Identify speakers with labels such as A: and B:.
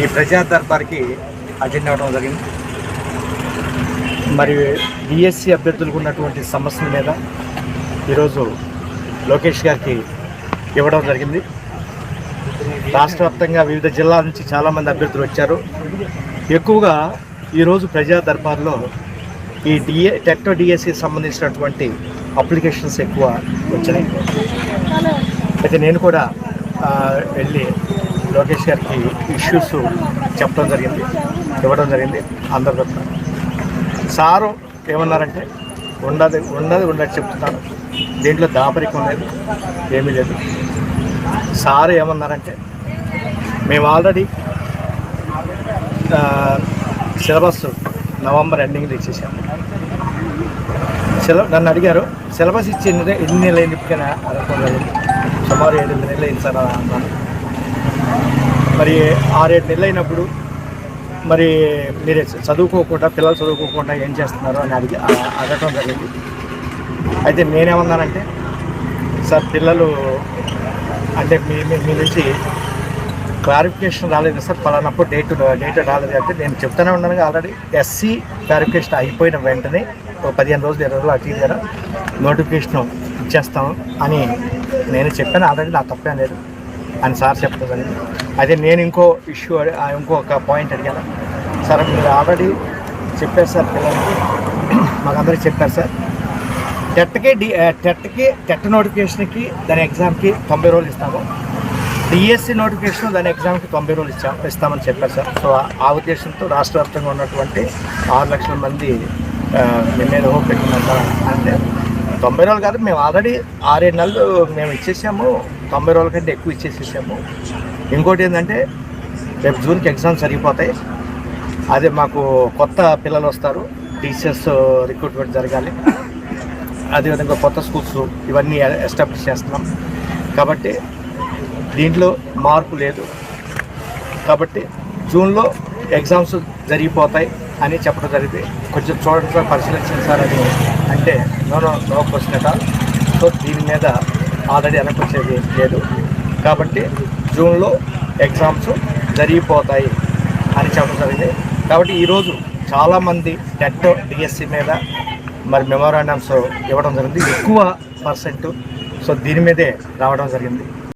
A: ఈ ప్రజా దర్బార్కి అటెండ్ అవ్వడం జరిగింది. మరి డిఎస్సి అభ్యర్థులకు ఉన్నటువంటి సమస్యల మీద ఈరోజు లోకేష్ గారికి ఇవ్వడం జరిగింది. రాష్ట్ర వ్యాప్తంగా వివిధ జిల్లాల నుంచి చాలామంది అభ్యర్థులు వచ్చారు. ఎక్కువగా ఈరోజు ప్రజా దర్బార్లో ఈ డిఏ టెక్టో డిఎస్సికి సంబంధించినటువంటి అప్లికేషన్స్ ఎక్కువ వచ్చినాయి అయితే నేను కూడా వెళ్ళి లోకేష్ గారికి ఇష్యూస్ చెప్పడం జరిగింది ఇవ్వడం జరిగింది. అందరి సారు ఏమన్నారంటే ఉండదు ఉండదు ఉండదు చెప్తున్నాను దీంట్లో దాపరికం లేదు ఏమీ లేదు. సారు ఏమన్నారంటే మేము ఆల్రెడీ సిలబస్ నవంబర్ ఎండింగ్లో ఇచ్చేసాము సిల నన్ను అడిగారు సిలబస్ ఇచ్చి ఎన్ని ఎన్ని నెలలు ఎందుకైనా అనుకోలేదు సుమారు ఏడు నెలలు అయింది సార్ అన్నాను మరి ఆరేడు నెలలు అయినప్పుడు మరి మీరు చదువుకోకుండా పిల్లలు చదువుకోకుండా ఏం చేస్తున్నారు అని అడిగి అడగటం జరిగింది. అయితే నేనేమన్నానంటే సార్ పిల్లలు అంటే మీ మీ- నుంచి క్లారిఫికేషన్ రాలేదు సార్ పలానప్పుడు డేట్ డేట్ రాలేదు అంటే నేను చెప్తానే ఉన్నాను ఆల్రెడీ. ఎస్సీ క్లారిఫికేషన్ అయిపోయిన వెంటనే ఒక పదిహేను రోజులు ఇరవై రోజులు అటు నోటిఫికేషన్ ఇచ్చేస్తాం అని నేను చెప్పాను. ఆల్రెడీ నా తప్పేం లేదు. అని సార్ చెప్పడం అదే నేను ఇంకో ఇష్యూ ఇంకొక పాయింట్ అడిగాను. సార్ మీరు ఆల్రెడీ చెప్పారు సార్ పిల్లలకి. మాకందరికి చెప్పారు సార్. టెట్కి డి టెట్కి టెట్ నోటిఫికేషన్కి దాని ఎగ్జామ్కి తొంభై రోజులు ఇస్తాము. డిఎస్సి నోటిఫికేషన్ దాని ఎగ్జామ్కి తొంభై రోజులు ఇచ్చాం ఇస్తామని చెప్పారు సార్. సో ఆ ఉద్దేశంతో రాష్ట్ర వ్యాప్తంగా ఉన్నటువంటి ఆరు లక్షల మంది ఆ, మీద హోప్ పెట్టుకున్నారు సార్. అంటే తొంభై రోజులు కాదు మేము ఆల్రెడీ ఆరేడు నెలలు మేము ఇచ్చేసాము. తొంభై రోజుల కంటే ఎక్కువ ఇచ్చేసేసాము. ఇంకోటి ఏంటంటే రేపు జూన్కి ఎగ్జామ్స్ జరిగిపోతాయి. అదే మాకు కొత్త పిల్లలు వస్తారు. టీచర్స్ రిక్రూట్మెంట్ జరగాలి. అదేవిధంగా కొత్త స్కూల్స్ ఇవన్నీ ఎస్టాబ్లిష్ చేస్తున్నాం. కాబట్టి దీంట్లో మార్పు లేదు. కాబట్టి జూన్లో ఎగ్జామ్స్ జరిగిపోతాయి అని చెప్పడం జరిగింది. కొంచెం చూడండి సార్ పరిశీలించండి సార్ అని. అంటే no no question at so దీని మీద ఆల్రెడీ వెనకొచ్చేది లేదు. కాబట్టి జూన్లో ఎగ్జామ్స్ జరిగిపోతాయి అని చెప్పడం జరిగింది. కాబట్టి ఈరోజు చాలామంది టెట్ డిఎస్సి మీద మరి మెమోరాండమ్స్ ఇవ్వడం జరిగింది. ఎక్కువ పర్సెంట్. సో దీని మీదే రావడం జరిగింది.